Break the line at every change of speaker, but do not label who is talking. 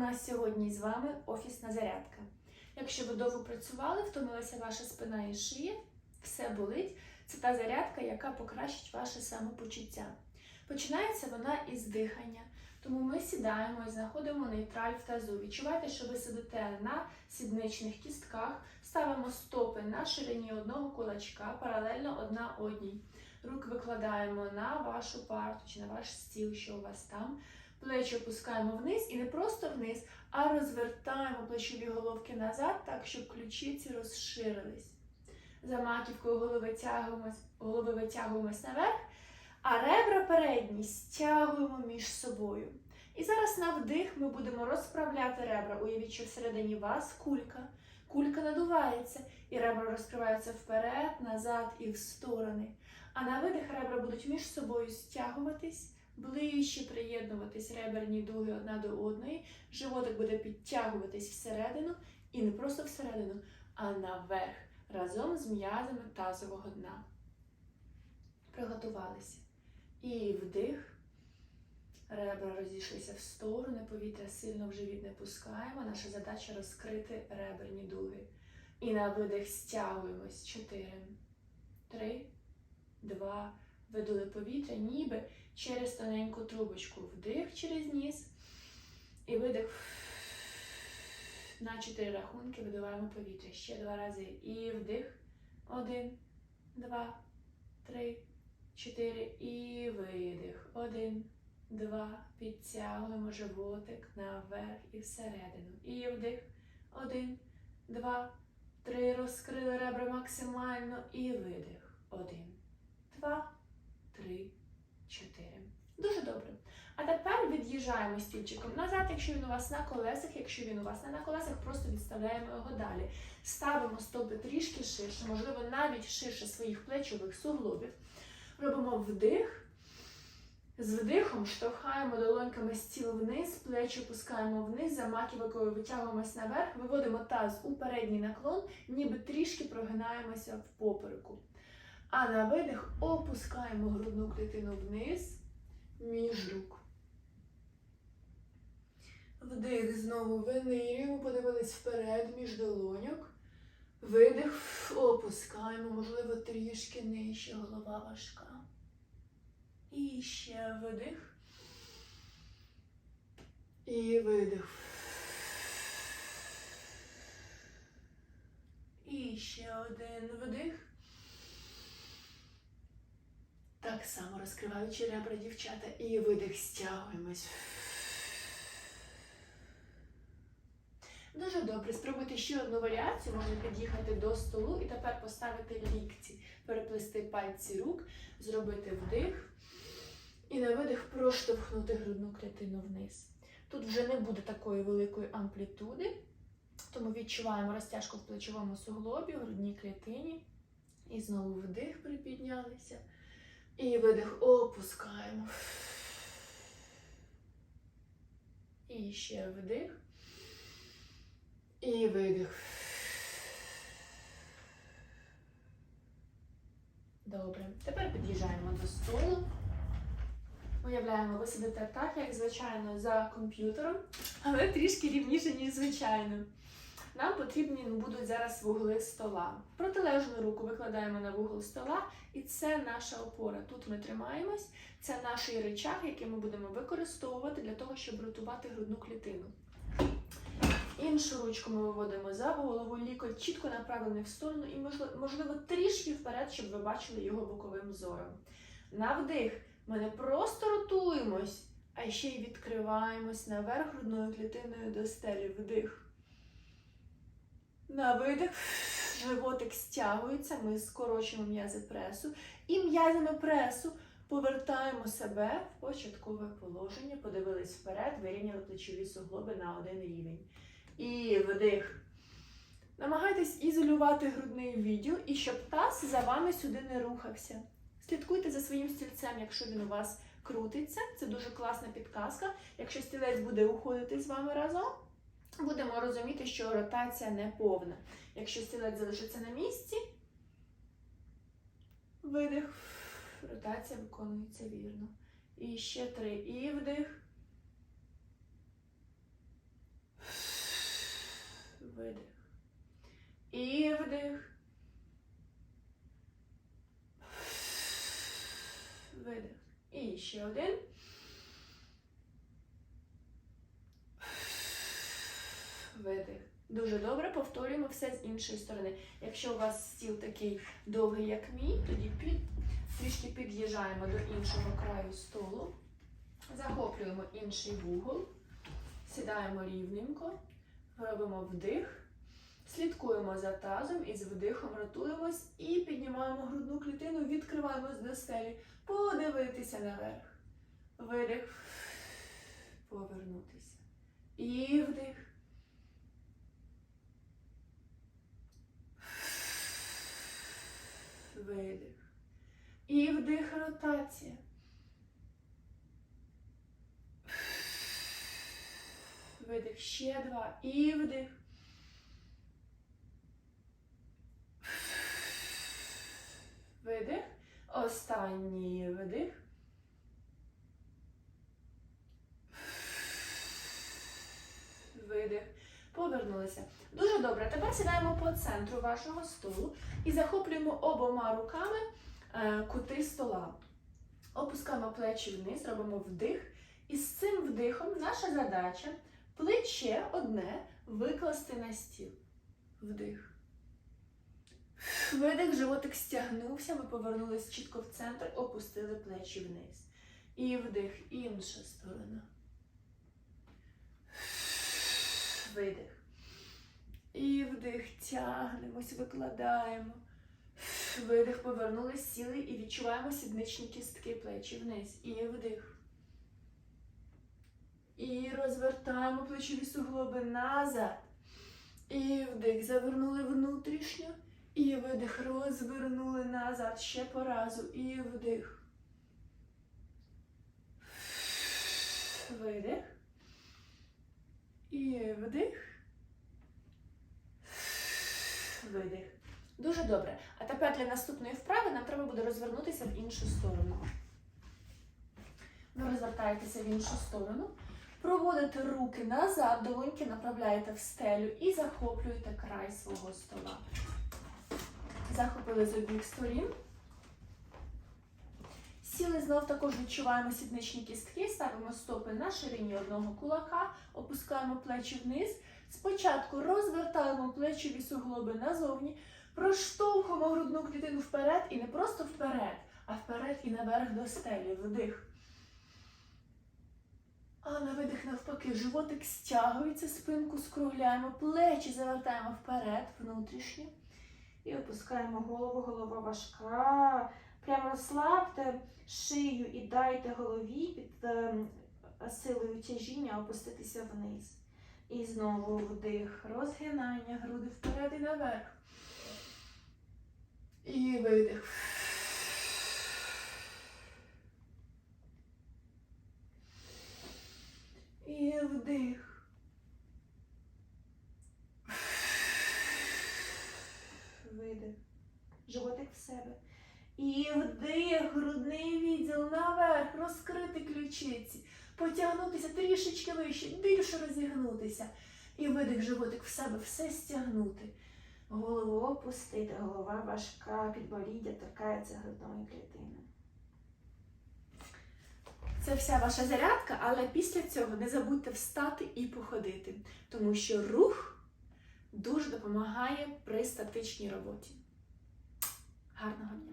нас сьогодні з вами офісна зарядка. Якщо ви довго працювали, втомилася ваша спина і шия, все болить, це та зарядка, яка покращить ваше самопочуття. Починається вона із дихання. Тому ми сідаємо і знаходимо нейтраль в тазу. Відчувайте, що ви сидите на сідничних кістках, ставимо стопи на ширині одного кулачка, паралельно одна одній. Руки викладаємо на вашу парту чи на ваш стіл, що у вас там. Плечі опускаємо вниз і не просто вниз, а розвертаємо плечові головки назад, так, щоб ключиці розширились. За маківкою голови голови витягуємось наверх, а ребра передні стягуємо між собою. І зараз на вдих ми будемо розправляти ребра. Уявіть, що всередині вас кулька. Кулька надувається, і ребра розкриваються вперед, назад і в сторони. А на видих ребра будуть між собою стягуватись, ближче приєднуватись реберні дуги одна до одної. Животик буде підтягуватись всередину, і не просто всередину, а наверх разом з м'язами тазового дна. Приготувалися. І вдих. Ребра розійшлися в сторони, повітря сильно в живіт не пускаємо. Наша задача розкрити реберні дуги. І на видих стягуємось. Чотири, три, два. Видули повітря, ніби через тоненьку трубочку. Вдих через ніс. І видих. На чотири рахунки видуваємо повітря. Ще два рази. І вдих. Один, два, три, чотири. І видих. Один, два. Підтягуємо животик наверх і всередину. І вдих. Один, два, три. Розкрили ребра максимально. І видих. Один, два, три, чотири. Дуже добре. А тепер від'їжджаємо стільчиком назад, якщо він у вас на колесах, якщо він у вас не на колесах, просто відставляємо його далі. Ставимо стопи трішки ширше, можливо, навіть ширше своїх плечових суглобів. Робимо вдих. З вдихом штовхаємо долоньками стіл вниз, плечі опускаємо вниз, за маківкою витягуємось наверх, виводимо таз у передній наклон, ніби трішки прогинаємося в попереку. А на видих опускаємо грудну клітину вниз, між рук. Вдих знову винирюємо, подивились вперед між долоньок. Видих, опускаємо, можливо, трішки нижче, голова важка. І ще видих. І видих. І ще один вдих. Так само розкриваючи ребра дівчата. І видих стягуємось. Дуже добре. Спробуйте ще одну варіацію. Можна під'їхати до столу і тепер поставити лікті, переплести пальці рук, зробити вдих. І на видих проштовхнути грудну клітину вниз. Тут вже не буде такої великої амплітуди, тому відчуваємо розтяжку в плечовому суглобі, в грудній клітині. І знову вдих припіднялися. І видих опускаємо. І ще вдих. І видих. Добре. Тепер під'їжджаємо до столу. Уявляємо, ви сидите так, як звичайно, за комп'ютером, але трішки рівніше, ніж звичайно. Нам потрібні будуть зараз вугли стола. Протилежну руку викладаємо на вугол стола, і це наша опора. Тут ми тримаємось, це наш речах, який ми будемо використовувати для того, щоб ротувати грудну клітину. Іншу ручку ми виводимо за голову, лікоть чітко направлений в сторону і, можливо, трішки вперед, щоб ви бачили його боковим зором. На вдих ми не просто ротуємось, а ще й відкриваємось наверх грудною клітиною до стелі. Вдих. На видих. Животик стягується, ми скорочуємо м'язи пресу. І м'язами пресу повертаємо себе в початкове положення, подивились вперед, вирівняли плечові суглоби на один рівень. І вдих. Намагайтесь ізолювати грудний відділ і щоб таз за вами сюди не рухався. Слідкуйте за своїм стільцем, якщо він у вас крутиться. Це дуже класна підказка. Якщо стілець буде уходити з вами разом, будемо розуміти, що ротація не повна. Якщо стілець залишиться на місці, видих, ротація виконується вірно. І ще три. І вдих. Видих. І вдих. Видих. І ще один. Видих. Дуже добре, повторюємо все з іншої сторони. Якщо у вас стіл такий довгий, як мій, тоді під, трішки під'їжджаємо до іншого краю столу, захоплюємо інший вугол, сідаємо рівненько, робимо вдих, слідкуємо за тазом і з вдихом ротуємось і піднімаємо грудну клітину, відкриваємось до стелі, подивитися наверх. Видих, повернутися. І вдих. Видих. І вдих ротація. Видих. Ще два. І вдих. Видих. Останній видих. Видих. Повернулися. Дуже добре. Тепер сідаємо по центру вашого столу і захоплюємо обома руками е, кути стола. Опускаємо плечі вниз, робимо вдих. І з цим вдихом наша задача плече одне викласти на стіл. Вдих. Видих, животик стягнувся, ми повернулись чітко в центр, опустили плечі вниз. І вдих, інша сторона. Видих. І вдих, тягнемось, викладаємо. Видих, повернулись, сіли і відчуваємо сідничні кістки плечі вниз. І вдих. І розвертаємо плечові суглоби назад. І вдих. Завернули внутрішньо. І видих. Розвернули назад. Ще по разу. І вдих. Видих. І вдих. Видих. Дуже добре. А тепер для наступної вправи нам треба буде розвернутися в іншу сторону. Ви розвертаєтеся в іншу сторону, проводите руки назад, долоньки направляєте в стелю і захоплюєте край свого стола. Захопили з обох сторін. Сіли знов також відчуваємо сідничні кістки, ставимо стопи на ширині одного кулака, опускаємо плечі вниз. Спочатку розвертаємо плечові суглоби назовні, проштовхуємо грудну клітину вперед і не просто вперед, а вперед і наверх до стелі. Вдих. А на видих навпаки, животик стягується, спинку скругляємо, плечі завертаємо вперед, внутрішньо. І опускаємо голову, голова важка. Прямо розслабте шию і дайте голові під е, силою тяжіння опуститися вниз. І знову вдих, розгинання, груди вперед і наверх. І видих. І вдих. Видих. Животик в себе. І вдих, грудний відділ наверх, розкрити ключиці, потягнутися трішечки вище, більше розігнутися. І видих животик в себе, все стягнути. Голову опустити, голова важка, підборіддя торкається грудної клітини. Це вся ваша зарядка, але після цього не забудьте встати і походити, тому що рух дуже допомагає при статичній роботі. Гарного дня!